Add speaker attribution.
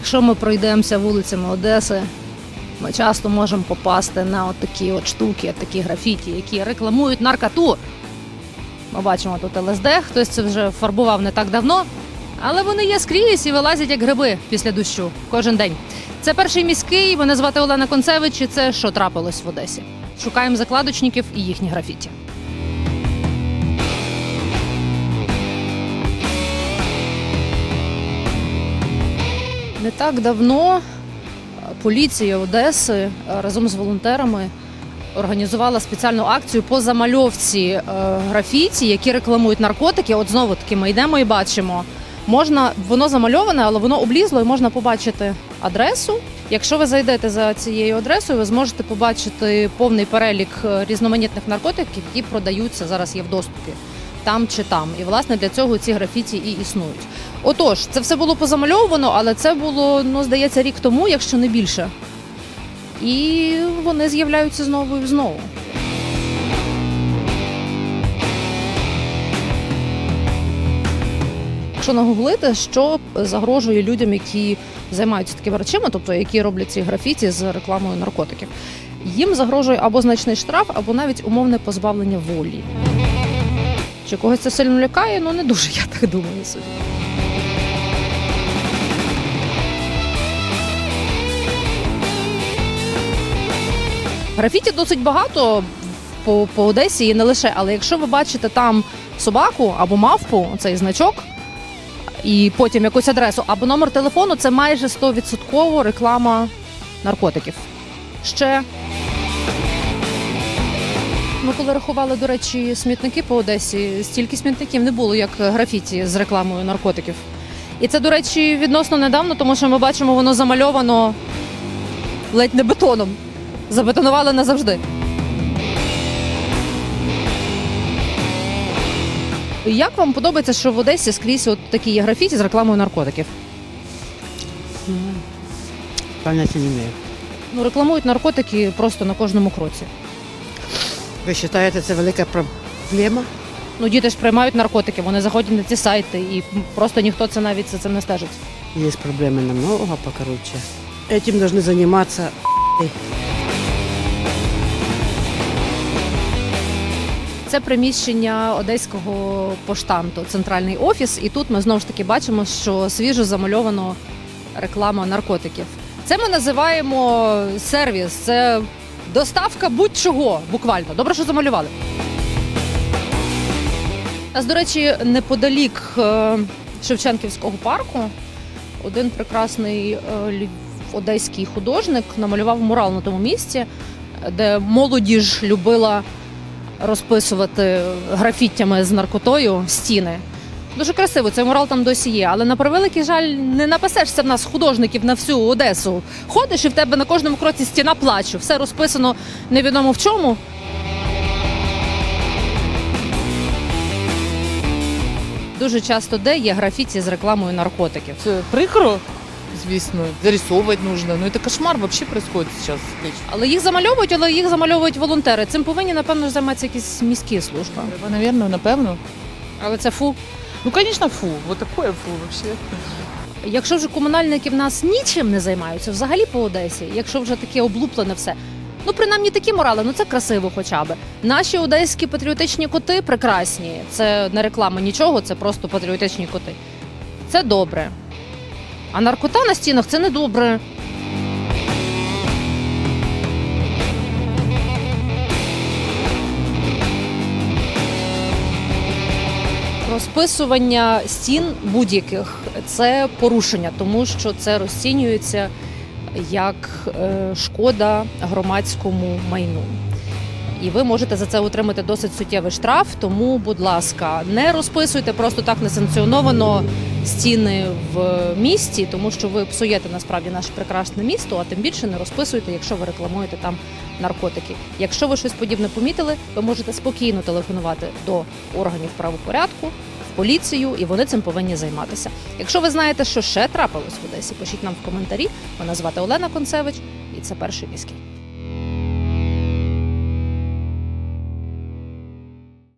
Speaker 1: Якщо ми пройдемося вулицями Одеси, ми часто можемо попасти на от такі от штуки, такі графіті, які рекламують наркоту. Ми бачимо тут ЛСД, хтось це вже фарбував не так давно, але вони є скрізь і вилазять як гриби після дощу кожен день. Це перший міський. Мене звати Олена Концевич. І це що трапилось в Одесі. Шукаємо закладочників і їхні графіті. Не так давно поліція Одеси е, разом з волонтерами організувала спеціальну акцію по замальовці е, графіті, які рекламують наркотики. От знову таки ми йдемо і бачимо. Можна воно замальоване, але воно облізло, і можна побачити адресу. Якщо ви зайдете за цією адресою, ви зможете побачити повний перелік е, різноманітних наркотиків, які продаються зараз є в доступі там чи там. І власне для цього ці графіті і існують. Отож, це все було позамальовано, але це було, ну здається, рік тому, якщо не більше. І вони з'являються знову і знову. Якщо нагуглити, що загрожує людям, які займаються такими речами, тобто які роблять ці графіті з рекламою наркотиків, їм загрожує або значний штраф, або навіть умовне позбавлення волі. Чи когось це сильно лякає? Ну не дуже, я так думаю собі. Графіті досить багато по, по Одесі і не лише, але якщо ви бачите там собаку або мавпу, цей значок, і потім якусь адресу або номер телефону, це майже 100% реклама наркотиків. Ще ми коли рахували, до речі, смітники по Одесі, стільки смітників не було, як графіті з рекламою наркотиків. І це, до речі, відносно недавно, тому що ми бачимо, воно замальовано ледь не бетоном. Забетонували назавжди. Як вам подобається, що в Одесі скрізь от такі є графіті з рекламою наркотиків?
Speaker 2: Поняття не имею.
Speaker 1: Ну, рекламують наркотики просто на кожному кроці.
Speaker 2: Ви вважаєте, це велика проблема?
Speaker 1: Ну, діти ж приймають наркотики, вони заходять на ці сайти, і просто ніхто це навіть за цим не стежить.
Speaker 2: Есть проблемы намного покороче. Этим должны заниматься
Speaker 1: Це приміщення одеського поштанту, центральний офіс. І тут ми знову ж таки бачимо, що свіжо замальовано реклама наркотиків. Це ми називаємо сервіс. Це доставка будь-чого, буквально. Добре, що замалювали. А до речі, неподалік е, Шевченківського парку один прекрасний е, одеський художник намалював мурал на тому місці, де молодіж любила розписувати графіттями з наркотою стіни. Дуже красиво, цей мурал там досі є. Але на превеликий жаль, не напасешся в нас художників на всю Одесу. Ходиш і в тебе на кожному кроці стіна плачу. Все розписано невідомо в чому. Дуже часто де є графіті з рекламою наркотиків.
Speaker 3: Це прикро, звісно, зарисовувати нужно. Ну, це кошмар вообще происходит сейчас.
Speaker 1: Але їх замальовують, але їх замальовують волонтери. Цим повинні, напевно, займатися якісь міські служби.
Speaker 3: Наверное, напевно.
Speaker 1: Але це фу.
Speaker 3: Ну, конечно, фу. Вот такое фу вообще.
Speaker 1: Якщо вже комунальники в нас нічим не займаються, взагалі по Одесі, якщо вже таке облуплене все. Ну, принаймні такі морали, ну це красиво хоча б. Наші одеські патріотичні коти прекрасні. Це не реклама нічого, це просто патріотичні коти. Це добре. А наркота на стінах це не добре. Розписування стін будь-яких це порушення, тому що це розцінюється як е, шкода громадському майну. І ви можете за це отримати досить суттєвий штраф. Тому, будь ласка, не розписуйте просто так несанкціоновано стіни в місті, тому що ви псуєте насправді наше прекрасне місто, а тим більше не розписуйте, якщо ви рекламуєте там наркотики. Якщо ви щось подібне помітили, ви можете спокійно телефонувати до органів правопорядку, поліцію, і вони цим повинні займатися. Якщо ви знаєте, що ще трапилось в Одесі, пишіть нам в коментарі. Мене звати Олена Концевич, і це перший міський.